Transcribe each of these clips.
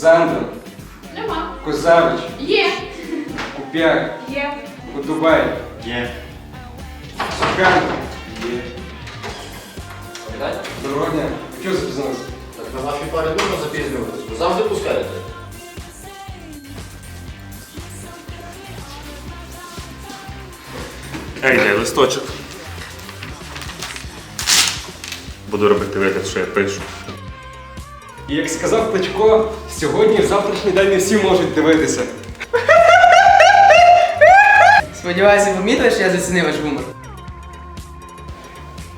Зандра, Нема. Козавич, Є. Куп'як, Є. Кудубай. Є. Суканка, Є. Пам'ятаєте? Дородня. Чого запізнилися? Так на вашій парі дуже запізнюватися. Ви завжди пускаєте. Ей, де листочок. Буду робити вигляд, що я пишу. І як сказав Кличко, сьогодні в завтрашній день не всі можуть дивитися. Сподіваюся, помітили, що я зацінив ваш гумор.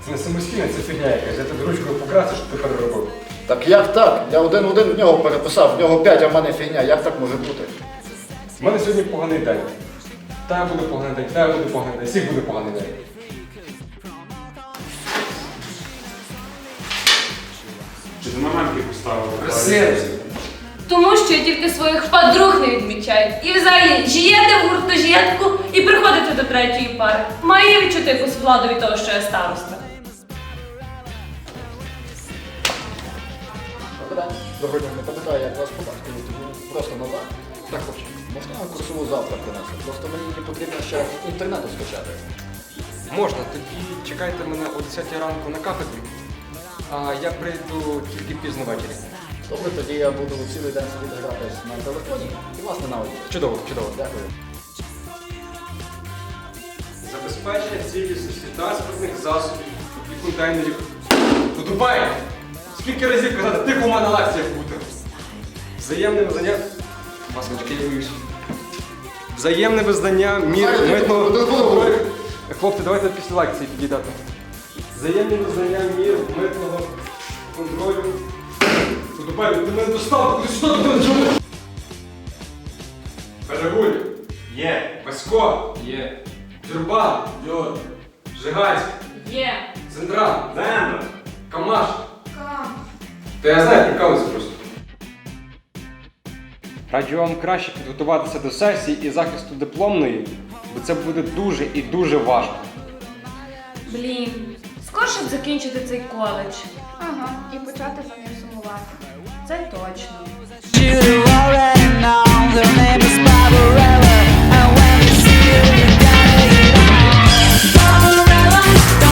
Це не самостійна, це фігня якась. Я тобі ручкою покрасив, щоб ти переробив. Так як так? Я один один в нього переписав, в нього п'ять, а в мене фігня. Як так може бути? У мене сьогодні поганий день. Та буде поганий день, та буде поганий день, всіх буде поганий день. Чи ти мамки поставила? Красиво. Тому що я тільки своїх подруг не відмічаю. І взагалі жієте в гуртожитку і приходите до третьої пари. Маю відчути якусь владу від того, що я староста. Доброго дня, не пам'ятаю, як вас тому просто назад. Так хочу. Можна я курсову завтра принести? Просто мені потрібно ще інтернету скачати. Можна, тоді чекайте мене о 10 ранку на кафедрі. А я прийду тільки пізно ввечері. Добре, тоді я буду цілий день сидіти гратись на телефоні і вас ненавидіти. Чудово, чудово. Дякую. Забезпечення цілісності транспортних засобів і контейнерів. Ну Дубай! Скільки разів казати, ти у мене лекціях бути? Взаємне визнання. Маскочки, я боюсь. Взаємне визнання мір митного. Хлопці, давайте після лекції підійдете. Взаємне визнання мір митного контролю. Ну, ти мене достав, сюди ти мене чому? Перегуль. Є. Васько. Є. Тюрба. Йо. Жигаць. Є. Централ. Земля. Камаш. Кам. Та я знаю, прикалуюся просто. Раджу вам краще підготуватися до сесії і захисту дипломної, бо це буде дуже і дуже важко. Блін. Скорше б закінчити цей коледж. Ага, і почати за ним сумувати. Це точно.